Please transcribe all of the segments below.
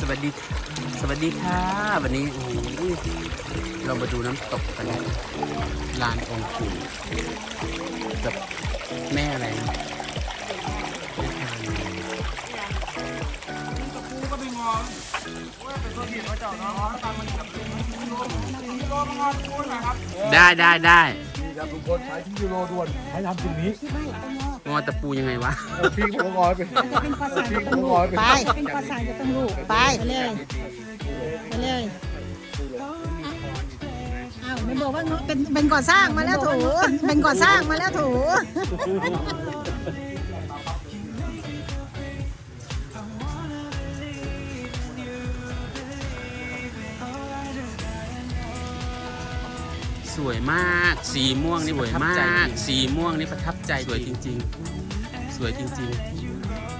สวัสดีสวัสดีค่ะ วันนี้โอ้โหเรามาดูน้ำตกกันนะลานองค์ปู่กับแม่อะไรนะแม่ทานกูก็ไปมองว่าเป็นตัวผิดมาเจ้าเนาะตามมันกับเป็นกิโลกิโลมางอนกูนะครับได้ได้ได้ นี่ครับทุกคนใช้ที่ยูโรด่วนให้ทำสิ่งนี้ งอตะปูยังไงวะ พี่ผมงอยไปเป็นภาษาพี่จะผต้อมงงอยไปไปเป็นภาษาจะต้องรู้ไปไปเลยไปเลยอ้าวไม่บอกว่าเป็นเป็นก่อสร้างมาแล้วถูเป็นก่อสร้างมาแล้วถู สวยมาก สีม่วงนี่สวยมาก สีม่วงนี่ประทับใจสวยจริง ๆ สวยจริง ๆ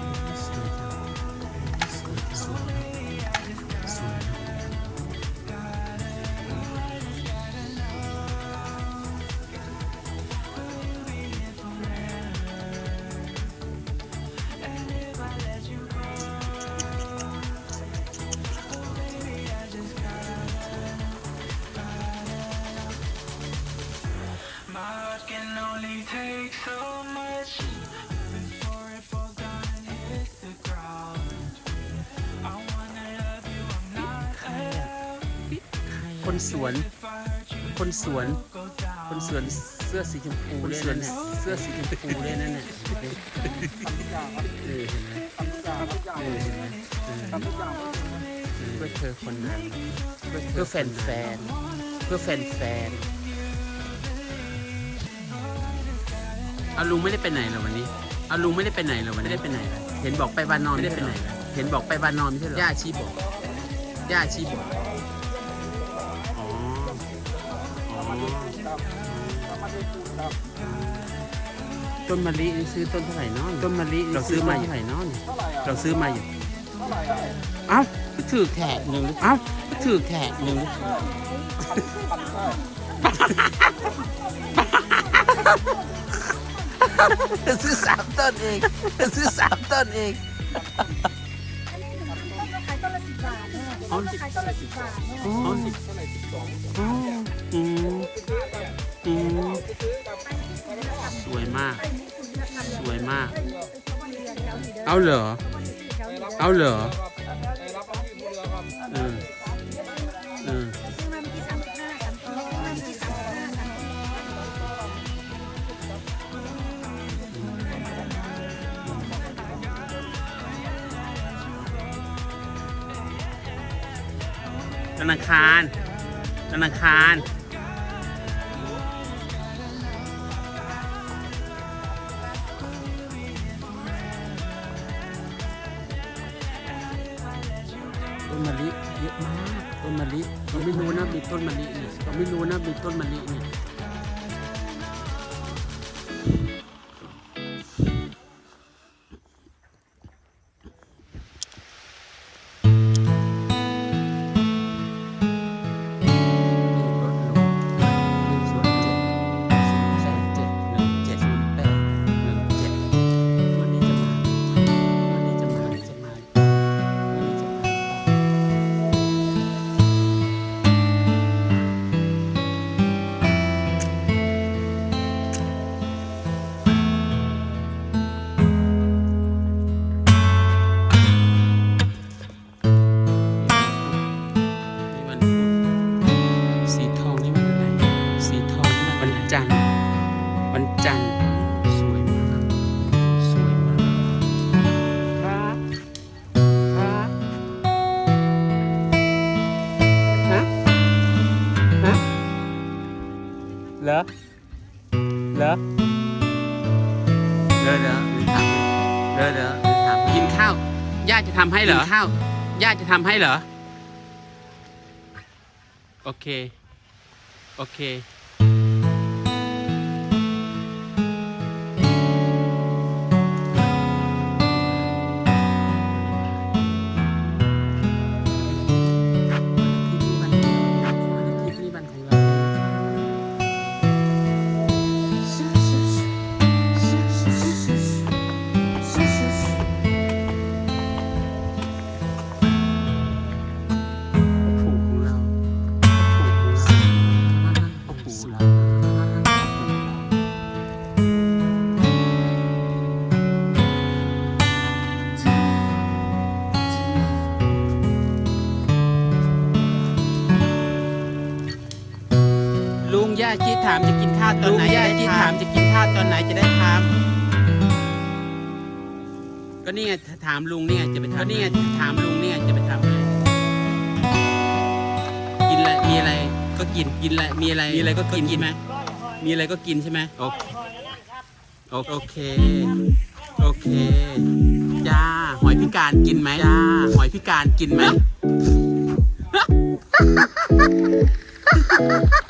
คนสวน คนสวน คนสวนเสื้อสีชมพูคนสวนเสื้อสีชมพูด้วยนั่นน่ะเออเห็นไหมเออเห็นไหมเพื่อเธอคนนั้น เพื่อแฟนแฟน เพื่อแฟนแฟนอาลุงไม่ได้ไปไหนเหรอวันนี้อาลุงไม่ได้ไปไหนหรอวันนี้ไม่ได้ไปไหน เหรอเห็นบอกไปวานอนไม่ได้ไปไหน เหรอเห็นบอกไปวานอนไม่ใช่เหรอย่าชีบอกย่าชีบอก ต้นมะลินี่ซื้อต้นเท่าไหร่เน้องต้นมะลิเราซื้อมาเท่าไหร่เน้องเราซื้อมาอยู่เอ้าถือแขกหนึ่งเอ้าถือแขกหนึ่งซื้อสามต้นเองซื้อสามต้นเองขายต้นละสิบบาทเนี่ยอ๋อขายต้นละสิบบาทเนี่ยอ๋ออ๋ออืม อืมสวยมาก สวยมาก เอาเหรอ เอาเหรอเออเออธนาคารธนาคาร ลิเราไม่รู้นะมีต้นมะลินี่เราไม่รู้นะมีต้นมะลินี่ เหรอเหรอเหรอถามเหรอเหรอถามกินข้าวย่าจะทำให้เหรอข้าวย่าจะทำให้เหรอ โอเค โอเค ย่าชีถามจะกินข้าวตอนไหนย่าชีถามจะกินข้าวตอนไหนจะได้ทำก็นี่ไงถามลุงนี่ไงจะไปทำก็นี่ไงถามลุงนี่ไงจะไปทำให้กินอะไรมีอะไรก็กินกินอะไรมีอะไรมีอะไรก็กินใช่ไหมมีอะไรก็กินใช่ไหมโอเคโอเค โอเค จ้า หอยพิการกินไหมจ้า หอยพิการกินไหม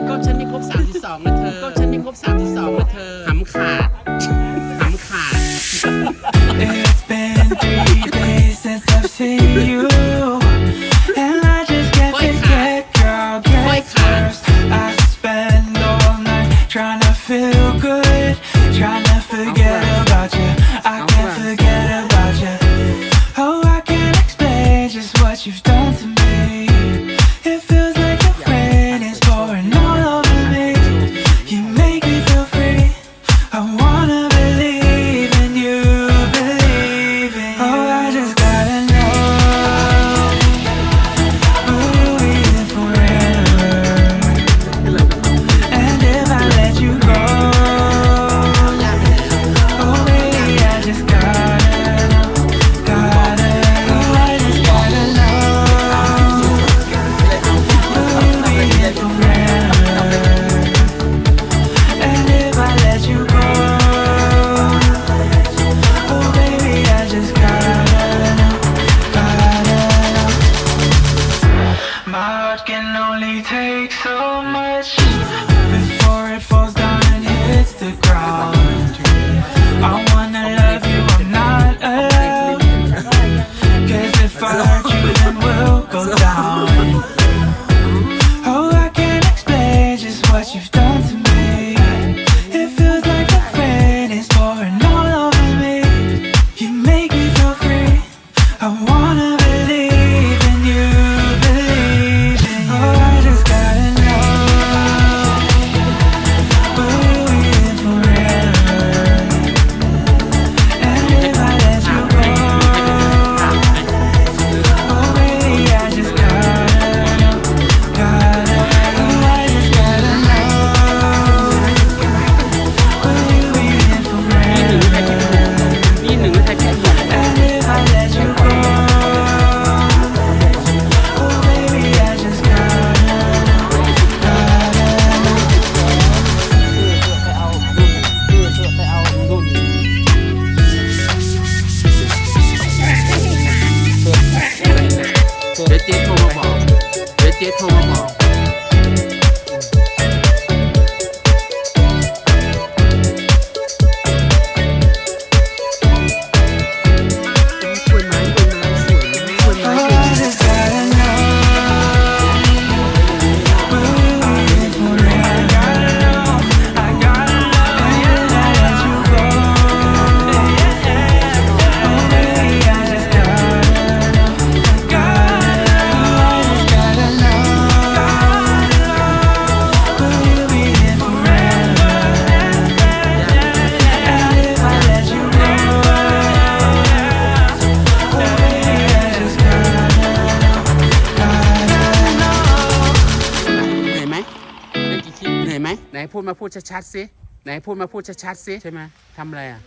ก็ฉันไม่ครบ32นะเธอ ก็ฉันไม่ครบ32นะเธอหำขาดหำขาด It's been three days since I've seen you, and I just can't Boy, forget, girl. Boy, Guess first I spend all night trying to feel good, trying to forget about you. I can't forget about you. Oh, I can't explain just what you've done wanna นื่อยไหมไหนพูดมาพูดชัดๆสิไหนพูดมาพูดชัดๆสิใช่ไหมทำอะไรอะ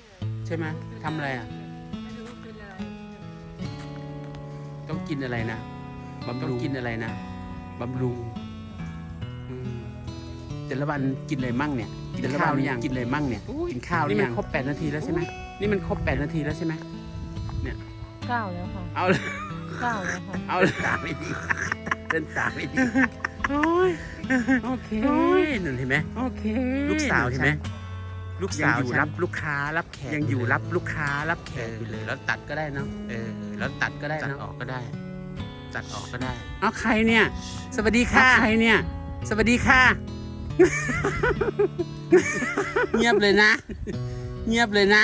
ใช่ไหมทำอะไรอะต้องกินอะไรนะบำรุงกินอะไรนะบำรุงอืมแต่ละวันกินอะไรมั่งเนี่ยกินข้าวหรือยังกินอะไรมั่งเนี่ยกินข้าวหรือยังนี่มันครบแปดนาทีแล้วใช่ไหมนี่มันครบแปดนาทีแล้วใช่ไหมเก้าแล้วค่ะเอาเลยเก้าแล้วค่ะเอาเลยตาไม่ดีเล่นตาไม่ดี โอ้ยโอเคนั่นเห็นไหมโอเค ลูกสาวเห็นไหมลูกสาวอยู่รับลูกค้ารับแขกยังอยู่รับลูกค้ารับแขกอยู่เลยแล้วตัดก็ได้เนาะเออแล้วตัดก็ได้ตัดออกก็ได้ ตัดออกก็ได้เอาใครเนี่ย สวัสดีค่ะใครเนี่ย สวัสดีค่ะ เงียบเลยนะ เงียบเลยนะ